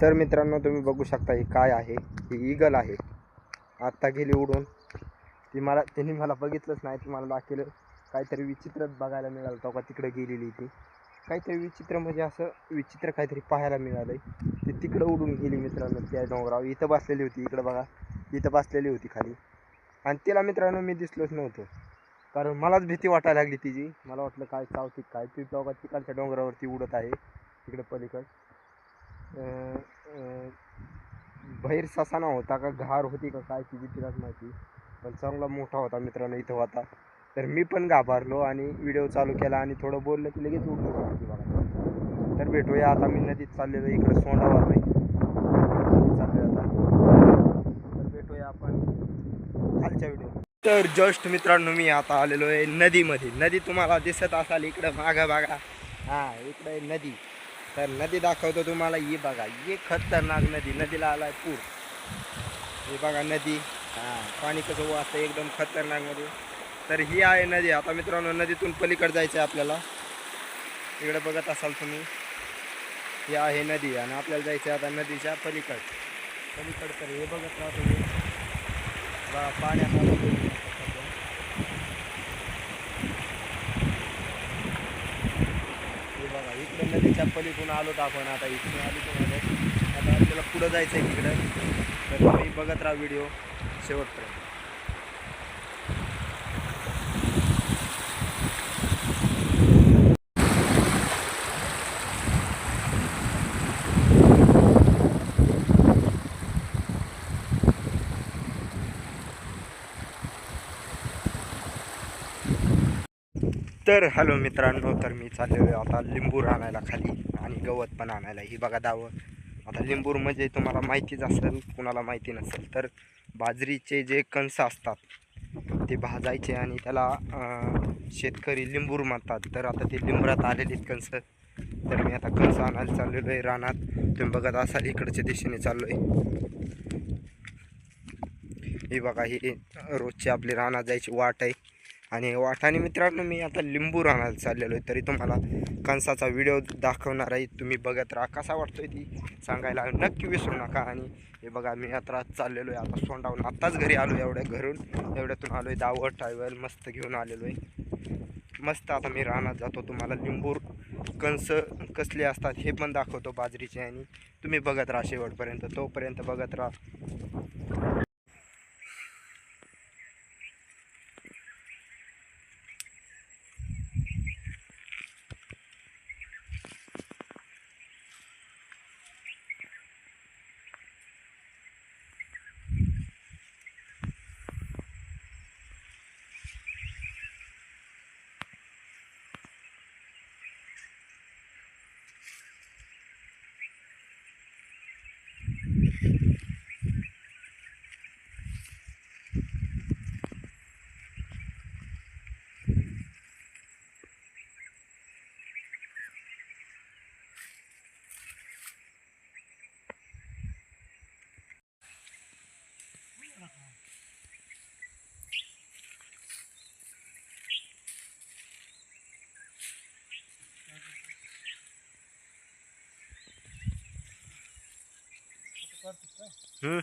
तर मित्रांनो तुम्ही बघू शकता हे काय आहे. ही ईगल आहे. आत्ता गेली उडून. ती मला त्यांनी मला बघितलंच नाही. ती मला दाखवलं. काहीतरी विचित्रच बघायला मिळालं. तेव्हा तिकडे गेलेली ती. काहीतरी विचित्र म्हणजे असं विचित्र काहीतरी पाहायला मिळालं आहे ती तिकडं उडून गेली मित्रांनो त्या डोंगरावर. इथं बसलेली होती. इकडं बघा. इथं बसलेली होती खाली. आणि तिला मित्रांनो मी दिसलोच नव्हतो. कारण मलाच भीती वाटायला लागली तिची. मला वाटलं काय चावती काय ती तेव्हा तिकडच्या डोंगरावरती उडत आहे. तिकडं पलीकड. बाहेर ससाना होता का घार होती का काय तिची तिलाच माहिती. पण चांगला मोठा होता मित्रांनो इथं होता तर मी पण घाबरलो आणि व्हिडिओ चालू केला आणि थोडं बोललं की लगेच उठलो बघा. तर भेटूया आता मी नदीत चाललेलो इकडं सोंडावर नाही आता. तर भेटूया आपण खालच्या व्हिडिओ तर जस्ट मित्रांनो मी आता आलेलो आहे नदीमध्ये. नदी तुम्हाला दिसत असाल इकडं मागा बागा हां इकडं आहे नदी. तर नदी दाखवतो तुम्हाला. ही बघा ही खतरनाक नदी. नदीला आला आहे पूर. हे बघा नदी. हां पाणी कसं वाचतं एकदम खतरनाकमध्ये तर ही आहे नदी. आता मित्रांनो नदीतून पलीकडे जायचं आहे आपल्याला. इकडे बघत असाल तुम्ही. ही आहे नदी आणि आपल्याला जायचं आहे आता नदीच्या पलीकड. पलीकड तर हे बघत राहतो बा बघा पाण्यात आलं तुम्ही सध्या. हे बघा इकडे नदीच्या पलीकडून आलोत आपण आता इकडून आलो आलो आता आपल्याला पुढं जायचं आहे तिकडं. तर तुम्ही बघत राहा व्हिडिओ शेवटपर्यंत. तर हॅलो मित्रांनो तर मी चाललेलो आहे आता लिंबूर आणायला खाली आणि गवत पण आणायला. ही बघा दावं. आता लिंबूर म्हणजे तुम्हाला माहितीच असेल कुणाला माहिती नसेल तर बाजरीचे जे कणसं असतात ते भाजायचे आणि त्याला शेतकरी लिंबूर म्हणतात. तर आता ते लिंबरात आलेले आहेत कणसं तर मी आता कणसं आणायला चाललेलो आहे रानात. तुम्ही बघत असाल इकडच्या दिशेने चाललो आहे ही बघा ही रोजची आपली रानात जायची वाट आहे. आणि वाटाने मित्रांनो मी आता लिंबू रानाला चाललेलो आहे तरी तुम्हाला कणसाचा व्हिडिओ दाखवणार आहे. तुम्ही बघत राहा कसा वाटतोय ती सांगायला नक्की विसरू नका. आणि हे बघा मी आता चाललेलो आहे आता सोंडावून आत्ताच घरी आलो एवढ्या घरून. एवढ्यातून आलो आहे दावं टायवल मस्त घेऊन आलेलो आहे. मस्त आता मी रानात जातो तुम्हाला लिंबू कणस कसले असतात हे पण दाखवतो बाजरीचे. आणि तुम्ही बघत राहा शेवटपर्यंत तोपर्यंत बघत राहा. Hı.